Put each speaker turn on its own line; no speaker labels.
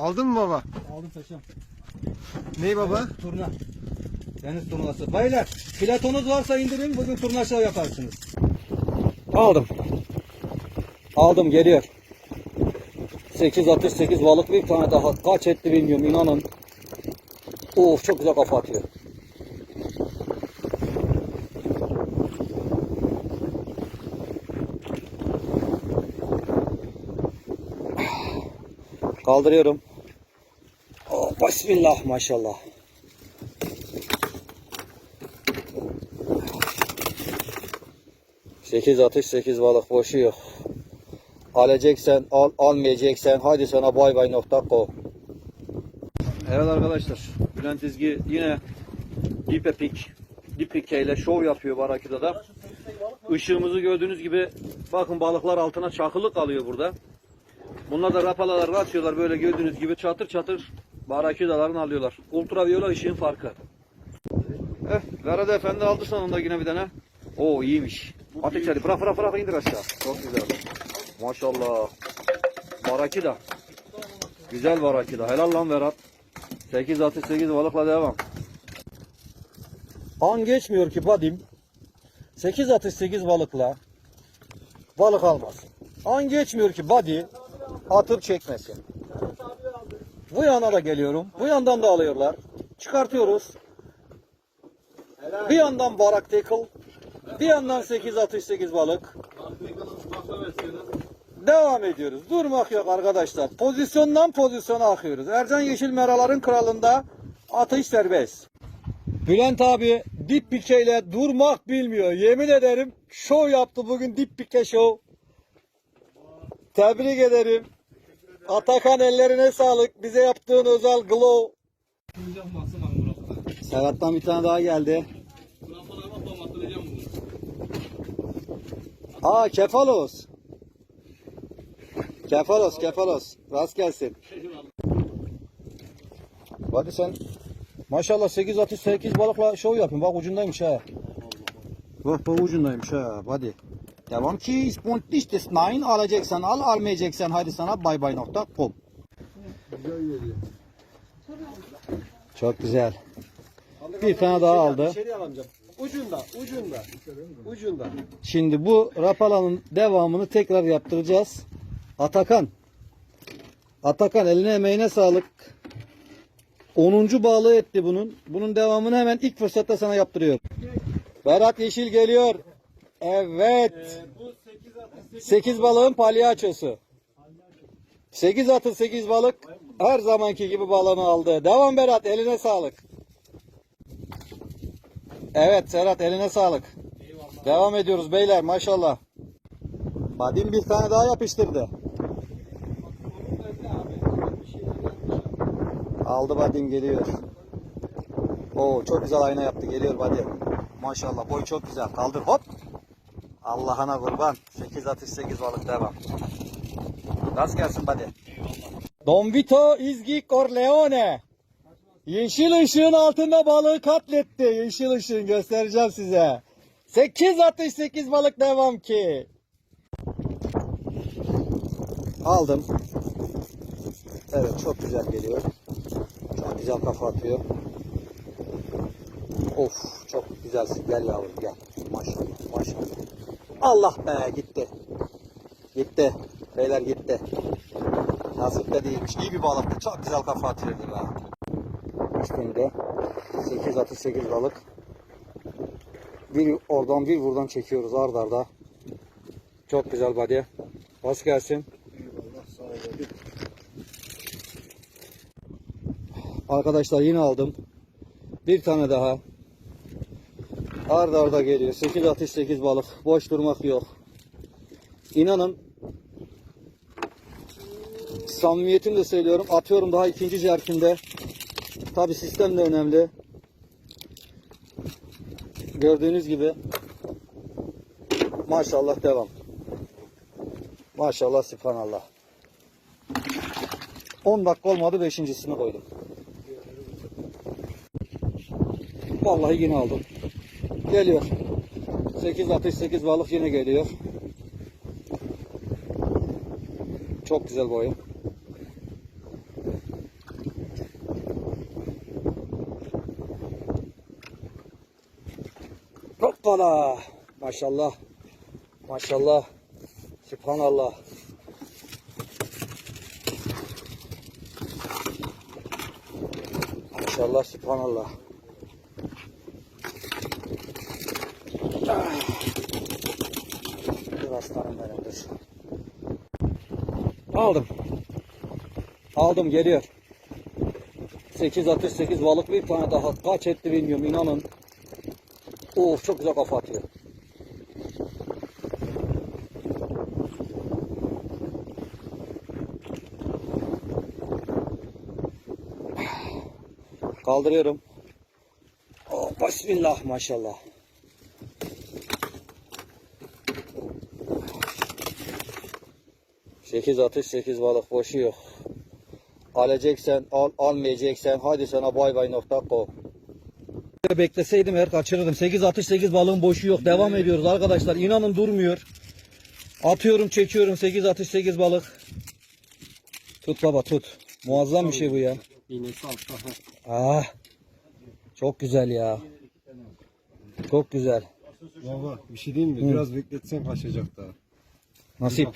Aldın mı baba?
Aldım taşım.
Ney baba?
Turna. Deniz turnası. Baylar platonuz varsa indirin bugün turna şov yaparsınız. Aldım. Aldım geliyor. 8 atış 8 balık bir tane daha. Kaç etti bilmiyorum inanın. Of çok güzel kafa atıyor. Kaldırıyorum. Bismillah maşallah. Sekiz atış sekiz balık boşu yok. Alacaksan al, almayacaksan hadi sana bay bay nokta ko. Evet arkadaşlar Bülent İzgi yine dip epik dip ile şov yapıyor Baraküda'da. Işığımızı gördüğünüz gibi bakın balıklar altına çakılı kalıyor burada. Bunlar da rapalalar atıyorlar böyle gördüğünüz gibi çatır çatır baraküdalarını alıyorlar. Ultraviyole ışığın farkı. Eh, Verade Efendi aldı sonunda yine bir tane. Oo iyiymiş. At içeri bırak bırak bırak indir aşağı. Çok güzel. Maşallah. Barakida. Güzel barakida. Helal lan Berat. 8 atış 8 balıkla devam. An geçmiyor ki Badim. 8 atış 8 balıkla balık almaz. An geçmiyor ki Badi atıp çekmesin. Bu yana da geliyorum. Bu yandan da alıyorlar. Çıkartıyoruz. Bir yandan barak tackle. Bir yandan 8 atış 8 balık. Devam ediyoruz. Durmak yok arkadaşlar. Pozisyondan pozisyona akıyoruz. Ercan Yeşil Meraların kralında atış serbest. Bülent abi dip pikeyle durmak bilmiyor. Yemin ederim şov yaptı bugün dip pike şov. Tebrik ederim. Atakan ellerine sağlık. Bize yaptığın özel glow. Serhat'tan bir tane daha geldi. Aa kefalos. Kefalos kefalos. Rast gelsin. Hadi sen maşallah 8 atış 8 balıkla şov yapın. Bak ucundaymış ha. Bak bak ucundaymış ha. Hadi. Devam ki ispontlichtes nein alacaksan al almayacaksan hadi sana bay bay nokta com. Çok güzel. Bir tane daha aldı.
İçeri alamayacağım. Ucunda, ucunda, ucunda.
Şimdi bu rapalanın devamını tekrar yaptıracağız. Atakan. Atakan eline emeğine sağlık. 10. bağlı etti bunun. Bunun devamını hemen ilk fırsatta sana yaptırıyorum. Berat Yeşil geliyor. Evet.
Bu 8 atış
8 balığın palyaçosu. 8 atı 8 balık her zamanki gibi balığını aldı. Devam Berat eline sağlık. Evet Serhat eline sağlık. Devam ediyoruz beyler maşallah. Badim bir tane daha yapıştırdı. Aldı Badim geliyor. Oo çok güzel ayna yaptı geliyor Badim. Maşallah boy çok güzel. Kaldır hop. Allah'ına kurban. 8 atış 8 balık devam. Rast gelsin hadi. Don Vito İzgi Corleone. Yeşil ışığın altında balığı katletti. Yeşil ışığın göstereceğim size. 8 atış 8 balık devam ki. Aldım. Evet çok güzel geliyor. Çok güzel kafa atıyor. Of çok güzelsin. Gel yavrum gel. Maşallah maşallah. Allah be gitti. Gitti. Beyler gitti. Nasip de değilmiş. İyi bir balıktı. Çok güzel kafa atıyordu be. Üstünde 8 atış 8 balık. Bir oradan bir buradan çekiyoruz ard arda. Çok güzel body. Hoş gelsin. Arkadaşlar yine aldım. Bir tane daha. Arda arda geliyor. 8 atış 8 balık. Boş durmak yok. İnanın samimiyetimle söylüyorum. Atıyorum daha ikinci jerkinde. Tabi sistem de önemli. Gördüğünüz gibi maşallah devam. Maşallah subhanallah. 10 dakika olmadı beşincisini koydum. Vallahi yine aldım. Geliyor. 8 atış balık yine geliyor. Çok güzel boyu. Hoppala. Maşallah. Maşallah. Sübhanallah. Maşallah, Sübhanallah. Dur aslanım benim dur. Aldım. Aldım geliyor. 8 atış 8 balık bir tane daha. Kaç etti bilmiyorum inanın. Of çok güzel kafa atıyor. Kaldırıyorum. Oh, bismillah maşallah. Sekiz atış sekiz balık boşu yok. Alacaksan al, almayacaksan hadi sana bay bay nokta ko. Bekleseydim eğer kaçırırdım. 8 atış 8 balığın boşu yok. Devam ediyoruz arkadaşlar. İnanın durmuyor. Atıyorum çekiyorum 8 atış 8 balık. Tut baba tut. Muazzam bir şey bu ya.
İğnesi altta.
Ah. Çok güzel ya. Çok güzel.
Baba bir şey diyeyim mi? Biraz bekletsen kaçacak daha.
Nasip.